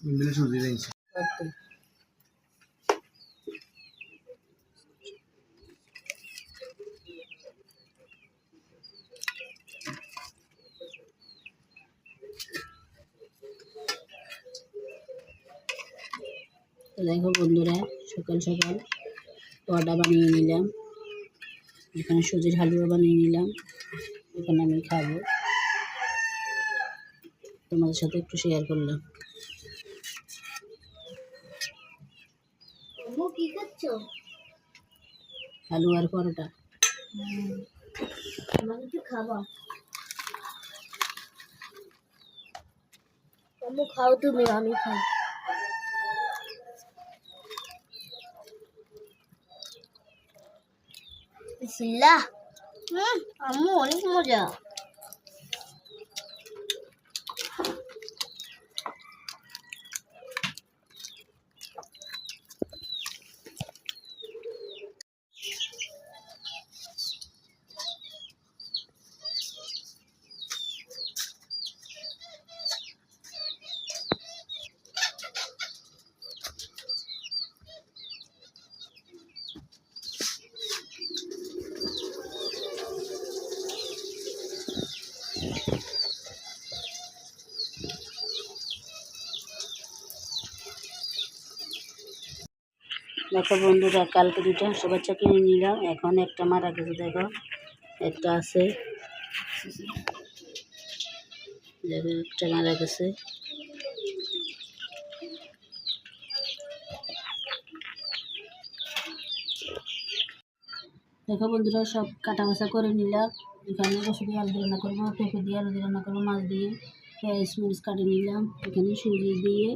দেখো বন্ধুরা, সকাল সকাল পরোটা বানিয়ে নিলাম। এখানে সুজির হালুয়া বানিয়ে নিলাম। এখানে আমি খাব। তোমাদের সাথে একটু শেয়ার করলাম। কি করছ? হালুয়ার পরোটা। আমাকে একটু খাবা আম্মু খাও তুমি আমি খাই। বিসমিল্লাহ। হুম আম্মু অনেক মজা। দেখো বন্ধুরা, কালকে দুটো হাঁসের বাচ্চা কিনে নিলাম। এখন একটা মারা গেছে, দেখো। একটা আছে। দেখো, একটা মারা গেছে। দেখো বন্ধুরা, সব কাটা বাছা করে নিলাম। এখানে রসুন দিয়ে আলু রান্না করব, পেঁপে দিয়ে আলু রান্না করব, মাছ দিয়ে। পেঁয়াজ, মরিচ কাটে নিলাম। এখানে সুজি দিয়ে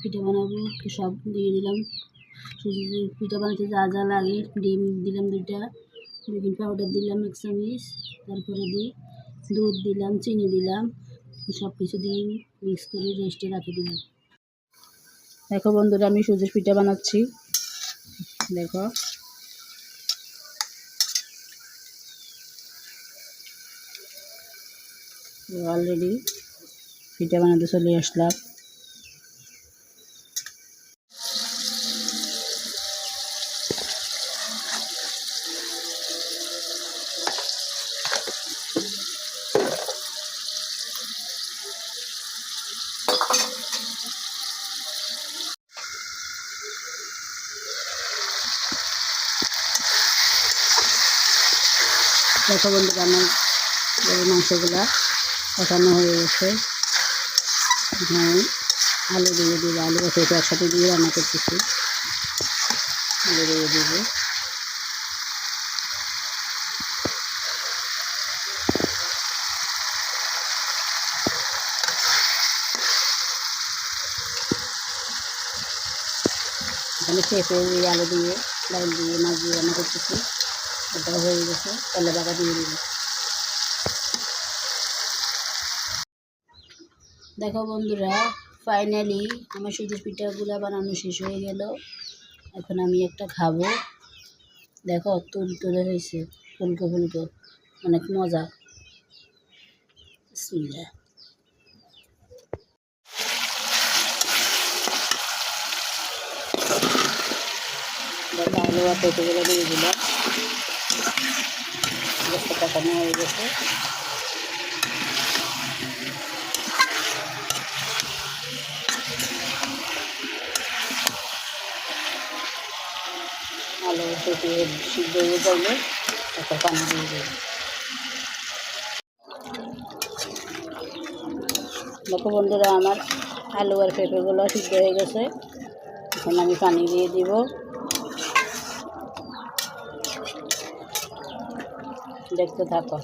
পিঠে বানাবো, সব দিয়ে দিলাম। সুজি পিঠা বানাতে যা যা লাগে, ডিম দিলাম দুইটা, বেকিং পাউডার দিলাম এক তারপরে দিই দুধ দিলাম, চিনি দিলাম সব কিছু দিয়ে মিক্স করে রেস্টে রাখে দিলাম। দেখো বন্ধুরা, আমি সুজির পিঠা বানাচ্ছি। দেখো। অলরেডি পিঠা বানাতে চলে আসলাম। দেখো বন্ধুরা আমার মাংসগুলা কষানো হয়ে গেছে। হ্যাঁ আলু দিয়ে দিব, আলু বসে একসাথে দিয়ে রান্না করতেছি। আলু দিয়ে দিব। এখানে পেঁপে আলু দিয়ে, ডাল দিয়ে, মাছ দিয়ে রান্না করতেছি। ওটাও হয়ে গেছে তেলে বাগা দিয়ে দিব। দেখো বন্ধুরা ফাইনালি আমার সুজির পিঠাগুলা বানানো শেষ হয়ে গেল। এখন আমি একটা খাব। দেখো, তুল তুলে হয়েছে ফুলকো ফুলকো অনেক মজা। বিসমিল্লাহ। আলু আর পেঁপেগুলো দিয়ে দিলাম। কাটানো হয়ে গেছে? আলু পেঁপে সিদ্ধ হয়ে যাবে, তারপর পানি দিয়ে দেবো। দেখো বন্ধুরা, আমার আলু আর পেঁপেগুলো সিদ্ধ হয়ে গেছে। এখন আমি পানি দিয়ে দিব। দেখতে থাকো।